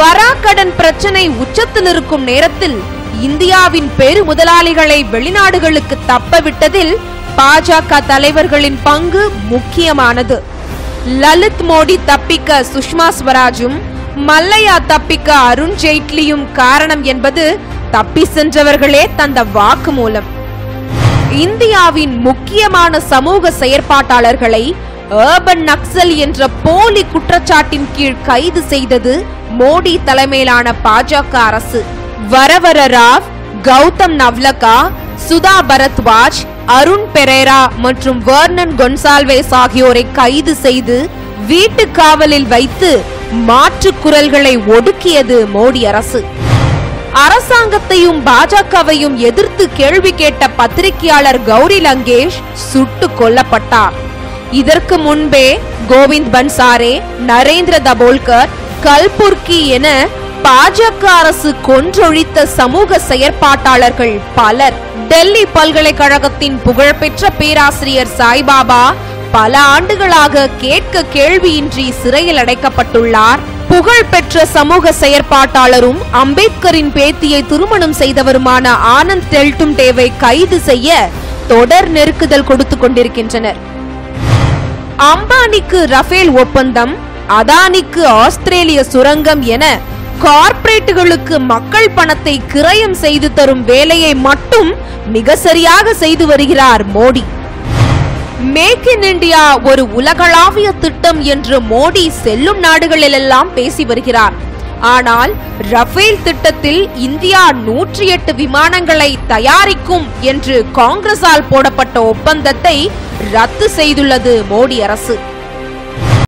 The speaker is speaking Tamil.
வராக்கடன் பிரச்சனை உச்சத்தில் இருக்கும் நேரத்தில் இந்தியாவின் பெரு முதலாளிகளை வெளிநாடுகளுக்கு தப்பவிட்டதில் பாஜக தலைவர்களின் பங்கு முக்கியமானது. லலித் மோடி தப்பிக்க சுஷ்மா ஸ்வராஜும் மல்லையா தப்பிக்க அருண் ஜேட்லியும் காரணம் என்பது தப்பி சென்றவர்களே தந்த வாக்குமூலம். இந்தியாவின் முக்கியமான சமூக செயற்பாட்டாளர்களை ஏர்பன் நக்சல் என்ற போலி குற்றச்சாட்டின் கீழ் கைது செய்தது மோடி தலைமையிலான பாஜக அரசு. வரவர ராவ் கௌதம் நவ்லகா சுதா பரத்வாஜ் அருண் பெரேரா மற்றும் வர்ணன் கொன்சால்வேஸ் ஆகியோரை கைது செய்து வீட்டு காவலில் வைத்து மாற்று குரல்களை ஒடுக்கியது மோடி அரசு. அரசாங்கத்தையும் பாஜகவையும் எதிர்த்து கேள்வி கேட்ட பத்திரிகையாளர் கௌரி லங்கேஷ் சுட்டு கொல்லப்பட்டார். இதற்கு முன்பே கோவிந்த் பன்சாரே நரேந்திர தபோல்கர் கல்புர்கி என பாஜக அரசு கொன்றொழித்த சமூக செயற்பாட்டாளர்கள் பலர். டெல்லி பல்கலைக்கழகத்தின் புகழ்பெற்ற பேராசிரியர் சாய்பாபா பல ஆண்டுகளாக கேட்க கேள்வியின்றி சிறையில் அடைக்கப்பட்டுள்ளார். புகழ்பெற்ற சமூக செயற்பாட்டாளரும் அம்பேத்கரின் பேத்தியை திருமணம் செய்தவருமான ஆனந்த் டெல்டும் டேவை கைது செய்ய தொடர் நெருக்குதல் கொடுத்து கொண்டிருக்கின்றனர். அம்பானிக்கு ரஃபேல் ஒப்பந்தம் அதானிக்கு ஆஸ்திரேலிய சுரங்கம் என கார்ப்பரேட்டுகளுக்கு மக்கள் பணத்தை கிரயம் செய்து தரும் வேலையை மட்டும் மிக சரியாக செய்து வருகிறார் மோடி. மேக் இன் இந்தியா ஒரு உலகளாவிய திட்டம் என்று மோடி செல்லும் நாடுகளிலெல்லாம் பேசி வருகிறார். ஆனால் ரஃபேல் திட்டத்தில் இந்தியா நூற்றி எட்டு விமானங்களை தயாரிக்கும் என்று காங்கிரசால் போடப்பட்ட ஒப்பந்தத்தை ரத்து செய்துள்ளது மோடி அரசு.